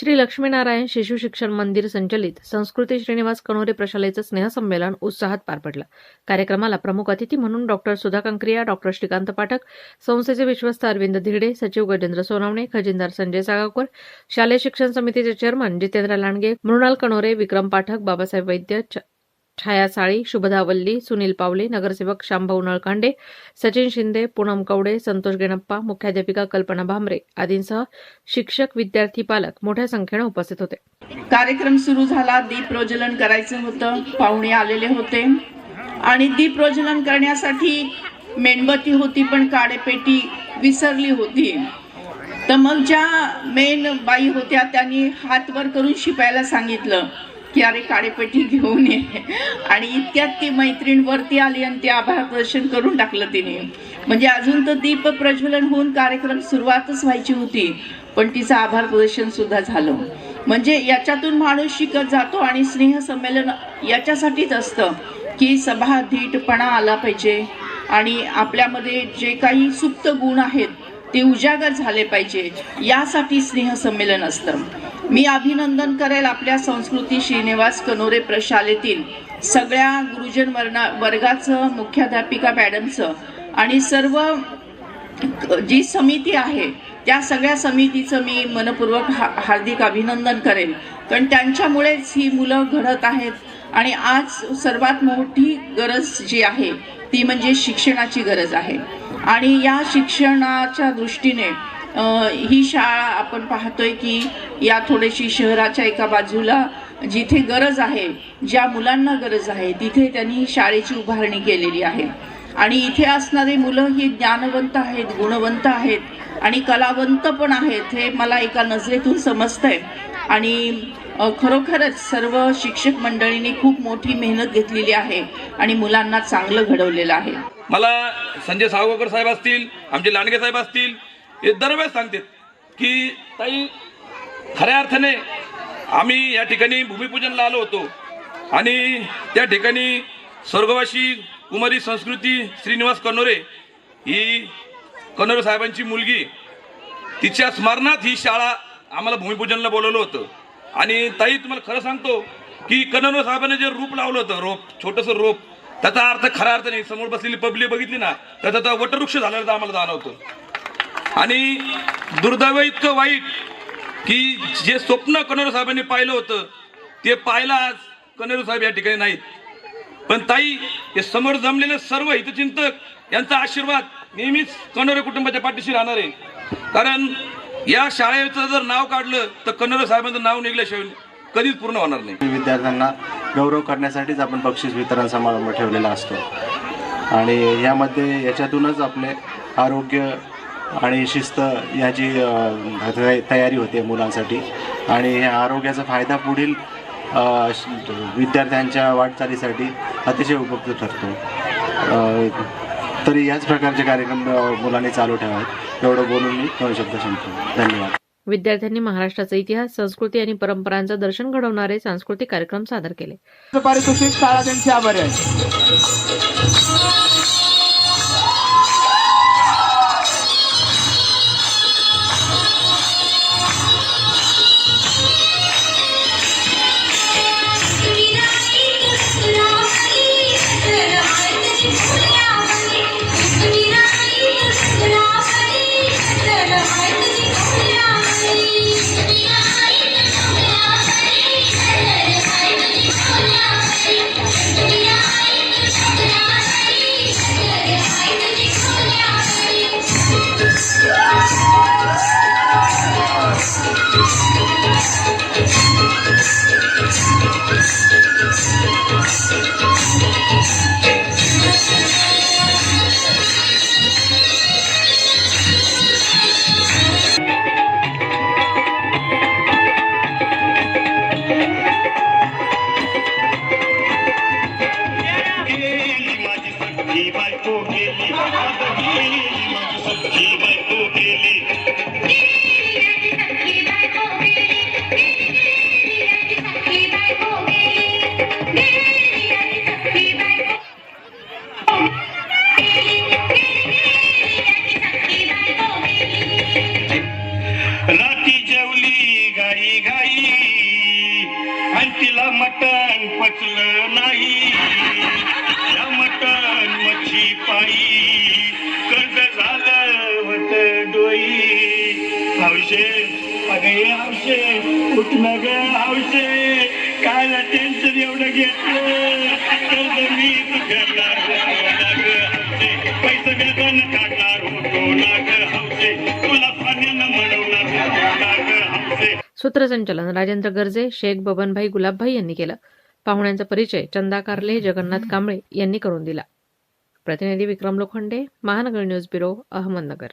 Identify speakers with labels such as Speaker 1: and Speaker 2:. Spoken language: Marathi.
Speaker 1: श्री लक्ष्मीनारायण शिशु शिक्षण मंदिर संचलित संस्कृती श्रीनिवास कणोरे प्रशालेचं स्नेहसंमेलन उत्साहात पार पडलं. कार्यक्रमाला प्रमुख अतिथी म्हणून डॉक्टर सुधा कंक्रिया डॉक्टर श्रीकांत पाठक संस्थेचे विश्वस्त अरविंद धिरडे सचिव गजेंद्र सोनवणे खजिनदार संजय सागावकर शालेय शिक्षण समितीचे चेअरमन जितेंद्र लांडगे मृणाल कणोरे विक्रम पाठक बाबासाहेब वैद्य छाया साळी शुभदा वल्ली सुनील पावले नगरसेवक शांभाऊ नळकांडे सचिन शिंदे पूनम कवडे संतोष गेणप्पा मुख्याध्यापिका कल्पना भामरे आदींसह शिक्षक विद्यार्थी पालक मोठ्या संख्येनं उपस्थित होते.
Speaker 2: कार्यक्रम सुरू झाला. दीप प्रज्वलन करायचं होतं. पाहुणे आलेले होते. आणि दीप प्रज्वलन करण्यासाठी मेणबत्ती होती पण काडेपेटी विसरली होती. तर मग ज्या मेन बाई होत्या. त्यांनी हात वर करून शिपायला सांगितलं. की अरे काडेपेटी घेऊन ये. आणि इतक्यात ती मैत्रीण वरती आली आणि ते आभार प्रदर्शन करून टाकलं तिने. म्हणजे अजून तर दीप प्रज्वलन होऊन कार्यक्रम सुरुवातच व्हायची होती पण तिचं आभार प्रदर्शन सुद्धा झालं. म्हणजे याच्यातून माणूस शिकत जातो आणि स्नेहसंमेलन याच्यासाठीच असतं की सभा धीटपणा आला पाहिजे. आणि आपल्यामध्ये जे काही सुप्त गुण आहेत ते उजागर झाले पाहिजे. यासाठी स्नेहसंमेलन असतं. मी अभिनंदन करेल आपल्या संस्कृती श्रीनिवास कनोरे प्रशालेतील सगळ्या गुरुजन वर्णा वर्गाचं मुख्याध्यापिका मॅडमचं आणि सर्व जी समिती आहे त्या सगळ्या समितीचं मी मनपूर्वक हा हार्दिक अभिनंदन करेन कारण त्यांच्यामुळेच ही मुलं घडत आहेत आणि आज सर्वात मोठी गरज जी आहे ती म्हणजे शिक्षणाची गरज आहे. आणि या शिक्षणाच्या दृष्टीने ही शाळा आपण पाहतोय की या थोडीशी शहराच्या एका बाजूला जिथे गरज आहे ज्या मुलांना गरज आहे तिथे त्यांनी शाळेची उभारणी केलेली आहे. आणि इथे असणारी मुलं ही ज्ञानवंत आहेत गुणवंत आहेत आणि कलावंत पण आहेत हे मला एका नजरेतून समजतंय. आणि खरोखरच सर्व शिक्षक मंडळींनी खूप मोठी मेहनत घेतलेली आहे आणि मुलांना चांगलं घडवलेलं आहे.
Speaker 3: मला संजय सावकर साहेब असतील आमचे लांडगे साहेब असतील हे दरवेळेस सांगतात की ताई खऱ्या अर्थाने आम्ही या ठिकाणी भूमिपूजनला आलो होतो आणि त्या ठिकाणी स्वर्गवासी कुमारी संस्कृती श्रीनिवास कनोरे ही कनोरे साहेबांची मुलगी तिच्या स्मरणात ही शाळा आम्हाला भूमिपूजनला बोलवलं होतं. आणि ताई तुम्हाला खरं सांगतो की कनन साहेबांनी जे रूप लावलं होतं रोप छोटंसं रोप त्याचा अर्थ खरा अर्थ नाही. समोर बसलेली पब्लिक बघितली ना तर त्याचा वटवृक्ष झाल्याचं आम्हाला जाणवतं. आणि दुर्दैव इतकं वाईट की जे स्वप्न कनोरे साहेबांनी पाहिलं होतं ते पाहिलं आज कनोरे साहेब या ठिकाणी नाहीत. पण ताई हे समोर जमलेले सर्व हितचिंतक यांचा आशीर्वाद नेहमीच कनोरे कुटुंबाच्या पाठीशी राहणार. आहे कारण या शाळेचं जर नाव काढलं तर कन्नड साहेबांचं नाव निघल्याशिवाय कधीच पूर्ण होणार नाही.
Speaker 4: विद्यार्थ्यांना गौरव करण्यासाठीच आपण बक्षीस वितरण समारंभ ठेवलेला असतो. आणि यामध्ये याच्यातूनच आपले आरोग्य आणि शिस्त याची तयारी होते मुलांसाठी. आणि ह्या आरोग्याचा फायदा पुढील विद्यार्थ्यांच्या वाटचालीसाठी अतिशय उपयुक्त ठरतो. तरी याच प्रकारचे कार्यक्रम मुलांनी चालू ठेवावेत. एवढं बोलून मी दोन शब्द संपतो धन्यवाद.
Speaker 1: विद्यार्थ्यांनी महाराष्ट्राचा इतिहास संस्कृती आणि परंपरांचं दर्शन घडवणारे सांस्कृतिक कार्यक्रम सादर केले.
Speaker 5: पारितोषिक शाळा त्यांची आभारी आहे.
Speaker 6: सखी बायको केली माझी बायको केली राती जेवली गाई गाई. पचलं नाही. या मटण मच्छी पायी. कर्ज झालं होत डोई. हवशे अगे हवशे उठलं ग हावशे काय टेन्शन एवढं घेतलं?
Speaker 1: सूत्रसंचालन राजेंद्र गर्जे शेख बबनभाई गुलाबभाई यांनी केलं. पाहुण्यांचा परिचय चंदा कारले जगन्नाथ कांबळे यांनी करून दिला. प्रतिनिधी विक्रम लोखंडे महानगर न्यूज ब्युरो अहमदनगर.